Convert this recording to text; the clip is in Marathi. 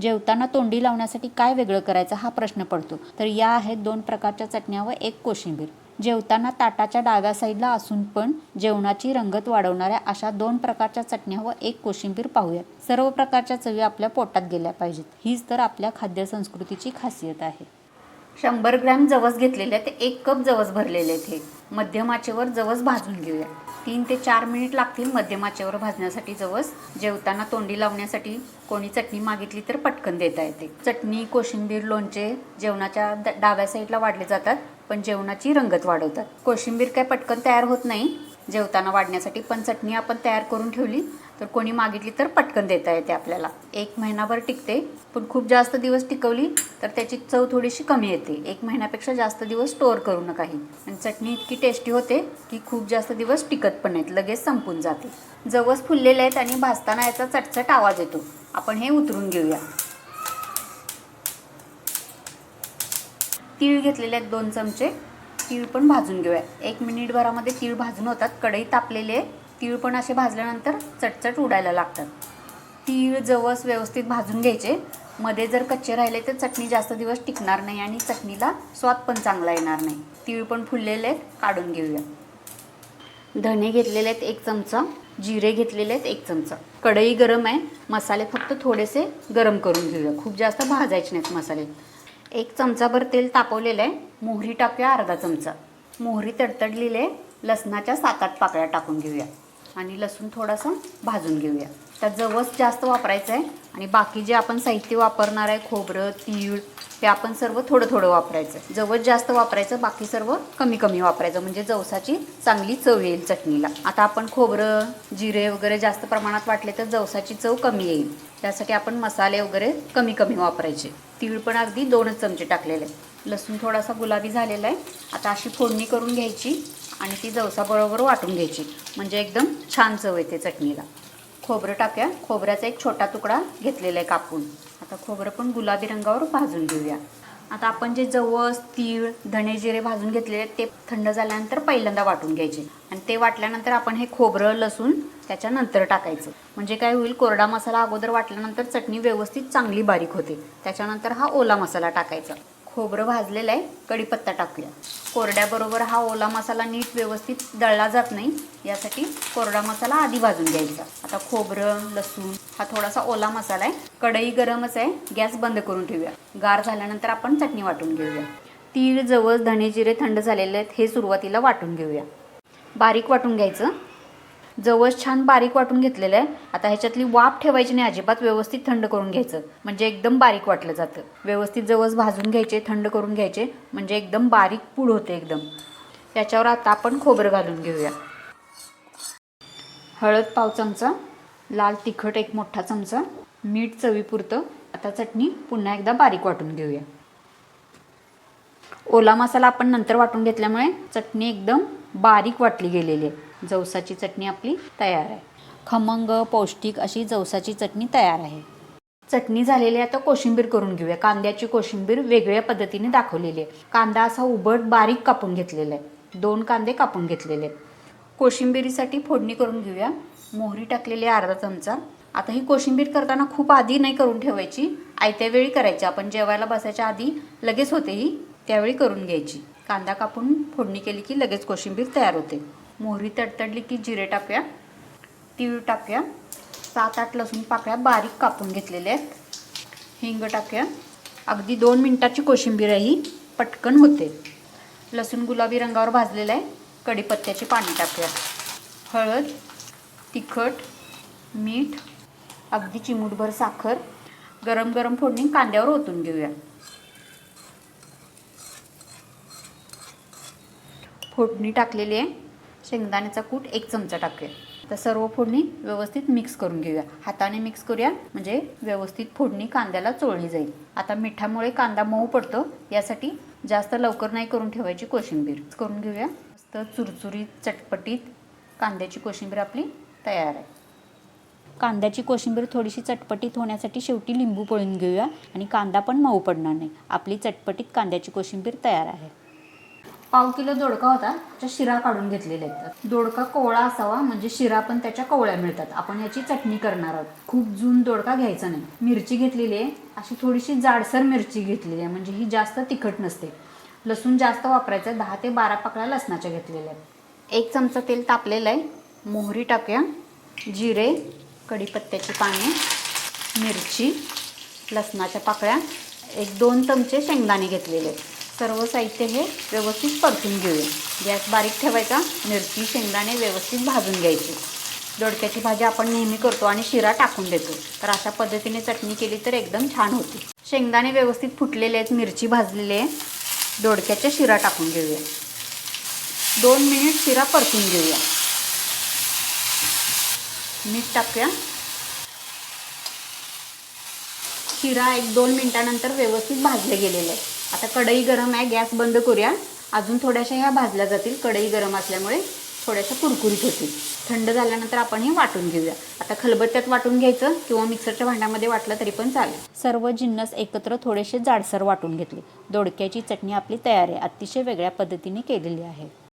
जेवताना तोंडी लावण्यासाठी काय वेगळं करायचं हा प्रश्न पडतो. तर या आहेत दोन प्रकारच्या चटण्या व एक कोशिंबीर. जेवताना ताटाच्या डाव्या साईडला असून पण जेवणाची रंगत वाढवणाऱ्या अशा दोन प्रकारच्या चटण्या व एक कोशिंबीर पाहूयात. सर्व प्रकारच्या चवी आपल्या पोटात गेल्या पाहिजेत. हीच तर आपल्या खाद्य संस्कृतीची खासियत आहे. शंभर ग्रॅम जवस घेतलेले आहेत एक कप जवस भरलेले आहेत हे. मध्यम आचेवर जवस भाजून घेऊया. तीन ते चार मिनिट लागतील मध्यम आचेवर भाजण्यासाठी जवस. जेवताना तोंडी लावण्यासाठी कोणी चटणी मागितली तर पटकन देता येते. चटणी कोशिंबीर लोणचे जेवणाच्या द- डाव्या साईडला वाढले जातात पण जेवणाची रंगत वाढवतात. कोशिंबीर काय पटकन तयार होत नाही. जेवताना वाढण्यासाठी पण चटणी आपण तयार करून ठेवली. तर कोणी मागितली तर पटकन देता येते आपल्याला. एक महिनाभर टिकते पण खूप जास्त दिवस टिकवली तर त्याची चव थोडीशी कमी येते. एक महिन्यापेक्षा जास्त दिवस स्टोअर करू नका ही. आणि चटणी इतकी टेस्टी होते की खूप जास्त दिवस टिकत पण नाहीत लगेच संपून जाते. जवस फुललेले आहेत आणि भाजताना याचा चटचट आवाज येतो. आपण हे उतरून घेऊया. तीळ घेतलेले आहेत दोन चमचे. तीळ पण भाजून घेऊया. एक मिनिटभरामध्ये तीळ भाजून होतात. कढई तापलेले आहे. तीळ पण असे भाजल्यानंतर चटचट उडायला लागतात. तीळ जवस व्यवस्थित भाजून घ्यायचे. मध्ये जर कच्चे राहिले तर चटणी जास्त दिवस टिकणार नाही आणि चटणीला स्वाद पण चांगला येणार नाही. तीळ पण फुललेले आहेत काढून घेऊया. धने घेतलेले आहेत एक चमचा जिरे घेतलेले आहेत एक चमचा. कढई गरम आहे मसाले फक्त थोडेसे गरम करून घेऊया. खूप जास्त भाजायचे नाहीत मसाले. एक चमचाभर तेल तापवलेलं आहे. मोहरी टाकूया अर्धा चमचा. मोहरी तडतडलेली आहे. लसणाच्या सात आठ पाकळ्या टाकून घेऊया. आणि लसूण थोडासा भाजून घेऊया. त्यात जवस जास्त वापरायचं आहे आणि बाकी जे आपण साहित्य वापरणार आहे खोबरं तीळ ते आपण सर्व थोडं थोडं वापरायचं जवस जास्त वापरायचं बाकी सर्व कमी कमी वापरायचं म्हणजे जवसाची चांगली चव येईल चटणीला. आता आपण खोबरं जिरे वगैरे जास्त प्रमाणात वाटले तर जवसाची चव कमी येईल. त्यासाठी आपण मसाले वगैरे कमी कमी वापरायचे. तीळ पण अगदी दोनच चमचे टाकलेले आहे लसूण थोडासा गुलाबी झालेला आहे. आता अशी फोडणी करून घ्यायची. आणि ती जवसाबरोबर वाटून घ्यायची. म्हणजे एकदम छान चव येते चटणीला. खोबरं टाकूया. खोबऱ्याचा एक छोटा तुकडा घेतलेला आहे कापून. आता खोबरं पण गुलाबी रंगावर भाजून घेऊया. आता आपण जे जवस तीळ धणे जिरे भाजून घेतलेले आहेत ते थंड झाल्यानंतर पहिल्यांदा वाटून घ्यायचे. आणि ते वाटल्यानंतर आपण हे खोबरं लसूण त्याच्यानंतर टाकायचं. म्हणजे काय होईल कोरडा मसाला अगोदर वाटल्यानंतर चटणी व्यवस्थित चांगली बारीक होते. त्याच्यानंतर हा ओला मसाला टाकायचा. खोबरं भाजलेलं आहे कढीपत्ता टाकूया. कोरड्याबरोबर हा ओला मसाला नीट व्यवस्थित दळला जात नाही यासाठी कोरडा मसाला आधी भाजून घ्यायचा. आता खोबरं लसूण हा थोडासा ओला मसाला आहे कढई गरमच आहे गॅस बंद करून ठेवूया. गार झाल्यानंतर आपण चटणी वाटून घेऊया. तीळ जवस धणे जिरे थंड झालेले आहेत हे सुरुवातीला वाटून घेऊया. बारीक वाटून घ्यायचं. जवस छान बारीक वाटून घेतलेलं आहे. आता ह्याच्यातली वाफ ठेवायची नाही अजिबात व्यवस्थित थंड करून घ्यायचं. म्हणजे एकदम बारीक वाटलं जातं. व्यवस्थित जवस भाजून घ्यायचे थंड करून घ्यायचे. म्हणजे एकदम बारीक पूड होते एकदम. त्याच्यावर आता आपण खोबरं घालून घेऊया. हळद पाव चमचा लाल तिखट एक मोठा चमचा मीठ चवीपुरतं. आता चटणी पुन्हा एकदा बारीक वाटून घेऊया. ओला मसाला आपण नंतर वाटून घेतल्यामुळे चटणी एकदम बारीक वाटली गेलेली आहे. जवसाची चटणी आपली तयार आहे. खमंग पौष्टिक अशी जवसाची चटणी तयार आहे. चटणी झालेली आहे आता कोशिंबीर करून घेऊया. कांद्याची कोशिंबीर वेगळ्या पद्धतीने दाखवलेली आहे. कांदा असा उबट बारीक कापून घेतलेला आहे. दोन कांदे कापून घेतलेले आहेत. कोशिंबिरीसाठी फोडणी करून घेऊया. मोहरी टाकलेली आहे अर्धा चमचा. आता ही कोशिंबीर करताना खूप आधी नाही करून ठेवायची. आयत्या वेळी करायची. आपण जेवायला बसायच्या आधी लगेच होते ही. त्यावेळी करून घ्यायची. कांदा कापून फोडणी केली की लगेच कोशिंबीर तयार होते. मोहरी तडतडली की जिरे टाकूया तीळ टाकूया सात आठ लसूण पाकळ्या बारीक कापून घेतलेल्या आहेत. हिंग टाकूया. अगदी दोन मिनटाची कोशिंबीर ही पटकन होते. लसूण गुलाबी रंगावर भाजलेला आहे कढीपत्त्याची पाणी टाकूया. हळद तिखट मीठ अगदी चिमूटभर साखर गरम गरम फोडणी कांद्यावर ओतून घेऊया. फोडणी टाकलेली आहे. शेंगदाण्याचा कूट एक चमचा टाकूया. तर सर्व फोडणी व्यवस्थित मिक्स करून घेऊया. हाताने मिक्स करूया म्हणजे व्यवस्थित फोडणी कांद्याला चोळली जाईल. आता मिठामुळे कांदा मऊ पडतो यासाठी जास्त लवकर नाही करून ठेवायची कोशिंबीर. करून घेऊया. मस्त चुरचुरीत चटपटीत कांद्याची कोशिंबीर आपली तयार आहे. कांद्याची कोशिंबीर थोडीशी चटपटीत होण्यासाठी शेवटी लिंबू पळून घेऊया आणि कांदा पण मऊ पडणार नाही. आपली चटपटीत कांद्याची कोशिंबीर तयार आहे. पाव किलो दोडका होता त्याच्या शिरा काढून घेतलेल्या आहेत. दोडका कोवळा असावा म्हणजे शिरा पण त्याच्या कोवळ्या मिळतात. आपण याची चटणी करणार आहोत. खूप जून दोडका घ्यायचा नाही. मिरची घेतलेली आहे. अशी थोडीशी जाडसर मिरची घेतलेली आहे म्हणजे ही जास्त तिखट नसते. लसूण जास्त वापरायचं आहे. दहा ते बारा पाकळ्या लसणाच्या घेतलेल्या आहेत. एक चमचा तेल तापलेलं आहे. मोहरी टाकूया. जिरे कढीपत्त्याची पाने मिरची लसणाच्या पाकळ्या. एक दोन चमचे शेंगदाणे घेतलेले आहेत. सर्व साहित्य हे व्यवस्थित परतून घेऊया. गॅस बारीक ठेवायचा मिरची शेंगदाणे व्यवस्थित भाजून घ्यायची. दोडक्याची भाजी आपण नेहमी करतो आणि शिरा टाकून देतो. तर अशा पद्धतीने चटणी केली तर एकदम छान होती. शेंगदाणे व्यवस्थित फुटलेले आहेत मिरची भाजलेली आहे. दोडक्याच्या शिरा टाकून घेऊया. दोन मिनिट शिरा परतून घेऊया. मीठ टाकूया. शिरा एक दोन मिनिटानंतर व्यवस्थित भाजले गेलेले आहे आता कढई गरम आहे गॅस बंद करूया. अजून थोड्याशा ह्या भाजल्या जातील. कढई गरम असल्यामुळे थोड्याशा कुरकुरीत होतील. थंड झाल्यानंतर आपण हे वाटून घेऊया. आता खलबत्त्यात वाटून घ्यायचं किंवा मिक्सरच्या भांड्यामध्ये वाटलं तरी पण चालेल. सर्व जिन्नस एकत्र थोडेसे जाडसर वाटून घेतले. दोडक्याची चटणी आपली तयार आहे. अतिशय वेगळ्या पद्धतीने केलेली आहे.